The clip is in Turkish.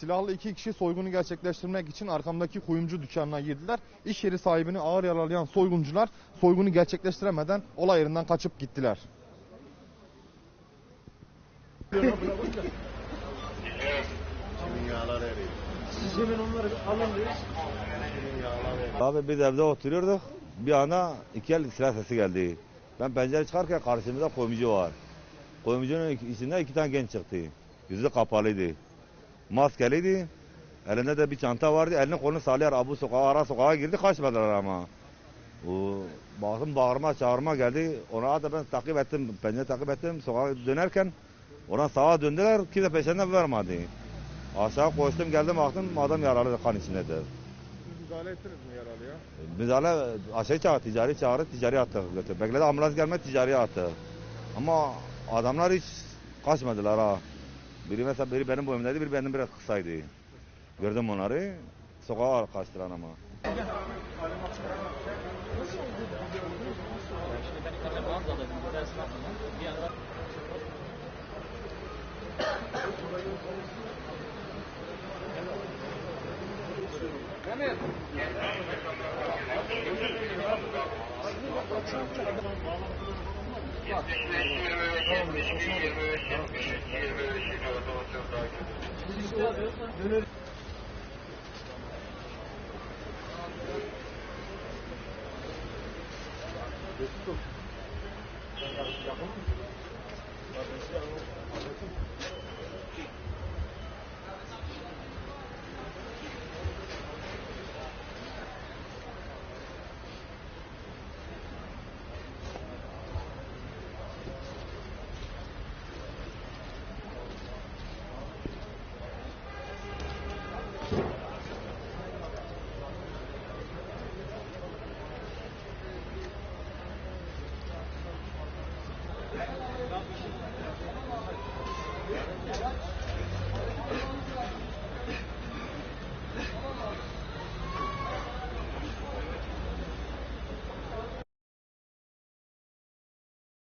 Silahlı iki kişi soygunu gerçekleştirmek için arkamdaki kuyumcu dükkanına girdiler. İş yeri sahibini ağır yaralayan soyguncular soygunu gerçekleştiremeden olay yerinden kaçıp gittiler. Abi biz evde oturuyorduk. Bir anda iki el silah sesi geldi. Ben pencere çıkarken karşımızda koyumcu var. Koyumcunun içinde iki tane genç çıktı. Yüzü kapalıydı. Maskeliydi. Elinde de bir çanta vardı. Elini kolunu sallayarak bu sokağa ara sokağa girdi. Kaçmadılar ama. O, baktım bağırma çağırma geldi. Ona da ben takip ettim. Pencere takip ettim. Sokağa dönerken ona sağa döndüler. Kimse peşinden vermedi. Aşağı koştum geldim baktım adam yaralı kan içindedir. Müdahale ettiniz mi yaralıya? Müdahale aşağı çağır, ticari çağırdı, ticari götür. Bekledi ambulans gelmedi, ticari attı. Ama adamlar hiç kaçmadılar ha. Biri mesela biri benim boyumdaydı, biri benim biraz kısaydı. Gördüm onları, sokağa kaçtılar ama. Yetmiş beş dönür. Yapalım mı?